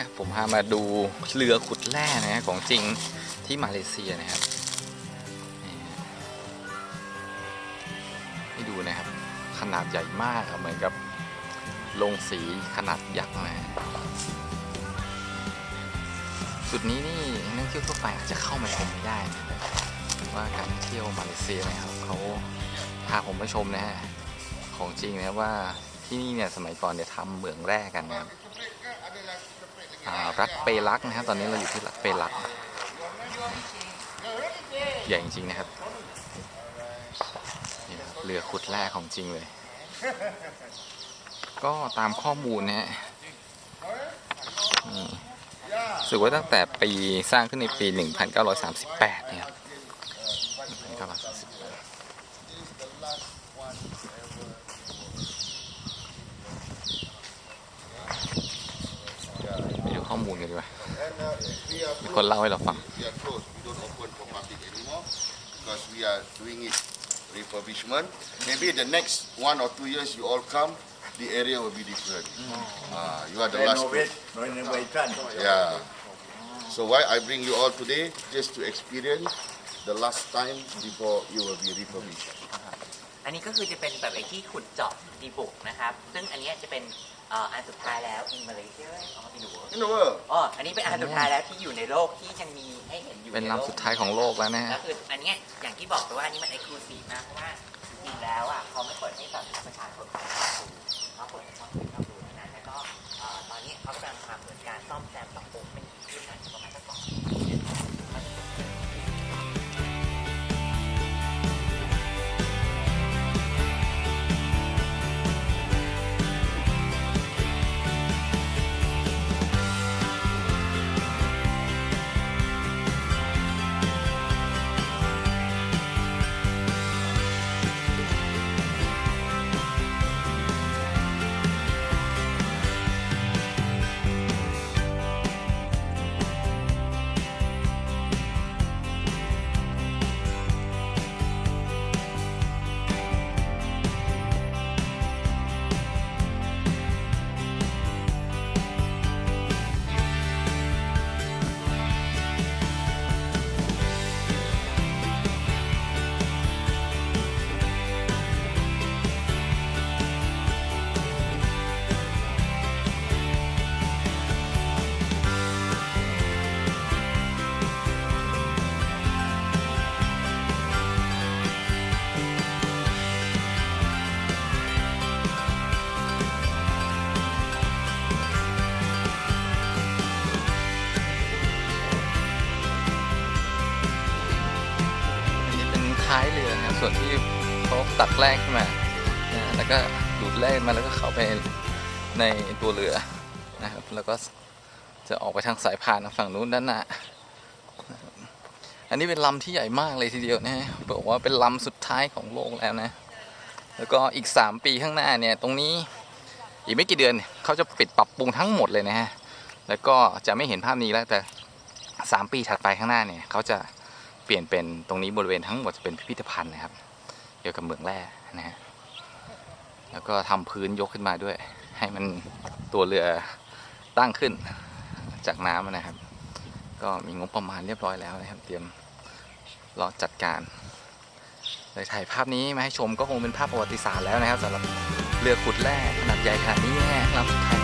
นี่ยผมพามาดูเรือขุดแร่นะฮะของจริงที่มาเลเซียนะครับให้ดูนะครับ ขนาดใหญ่มากเหมือนกับโรงสีขนาดยักษ์นะฮะจุดนี้นี่นักเที่ยวทั่วไปอาจจะเข้ามาชมไม่ได้นะว่าการเที่ยวมาเลเซียนะครับเขาพาผมมาชมนะฮะของจริงนะว่าที่นี่เนี่ยสมัยก่อนเนี่ยทำเหมืองแร่กันนะครับ รัฐเปรักนะครับ ตอนนี้เราอยู่ที่รัฐเปรักใหญ่จริงๆนะครับนี่นะครับเรือขุดแร่ของจริงเลย ก็ตามข้อมูลนะฮะนี่รู้สึกว่าตั้งแต่ปีสร้างขึ้นในปี 1938เนี่ยครับ1938 ข้อมูลกันดีกว่า มีคนเล่าให้เราฟัง We are closed. We don't open for public anymore because we are doing it refurbishment. Maybe the next one or two years you all come, the area will be different. Ah, you are the last. renovate renovation Yeah. So why I bring you all today just to experience the last time before you will be refurbished. อันนี้ก็คือจะเป็นแบบไอ้ที่ขุดเจาะดีบุกนะครับ ซึ่งอันเนี้ยจะเป็นเอ่ออันสุดท้ายแล้วอินมาเลเซียอ๋อไปดู In the world. อ๋อ อันนี้เป็นอันสุดท้ายแล้วที่อยู่ในโลกที่ยังมีให้เห็นอยู่เป็นใโลกลำสุดท้ายของโลกแล้วนะก็ฮะคืออันเนี้ยอย่างที่บอกไปว่าอันนี้มันเอกลูซีฟมากเพราะว่าจริงๆแล้วอะเขาไม่เปิดให้แบบประชาชนเข้าดูเขาเปิดให้ นะส่วนที่เขาตัดแร่ขึ้นมานะแล้วก็ดูดแร่มาแล้วก็เข้าไปในตัวเรือนะครับ แล้วก็จะออกไปทางสายพานทางฝั่งนู้นด้านหน้าอันนี้เป็นลำที่ใหญ่มากเลยทีเดียวนะบอกว่าเป็นลำสุดท้ายของโลกแล้วนะ แล้วก็อีก 3 ปีข้างหน้าเนี่ยตรงนี้อีกไม่กี่เดือนเขาจะปิดปรับปรุงทั้งหมดเลยนะฮะ แล้วก็จะไม่เห็นภาพนี้แล้วแต่ 3 ปีถัดไปข้างหน้าเนี่ยเขาจะ ปลี่ยนเป็นตรงนี้บริเวณทั้งหมดจะเป็นพิพิธภัณฑ์นะครับ เกี่ยวกับเมืองแร่นะฮะแล้วก็ทำพื้นยกขึ้นมาด้วย ให้มันตัวเรือตั้งขึ้นจากน้ำนะครับ ก็มีงบประมาณเรียบร้อยแล้วนะครับ เตรียมรอจัดการเลยถ่ายภาพนี้มาให้ชมก็คงเป็นภาพประวัติศาสตร์แล้วนะครับสำหรับเรือขุดแร่ขนาดใหญ่ขนาดนี้นะฮะลำสุดท้าย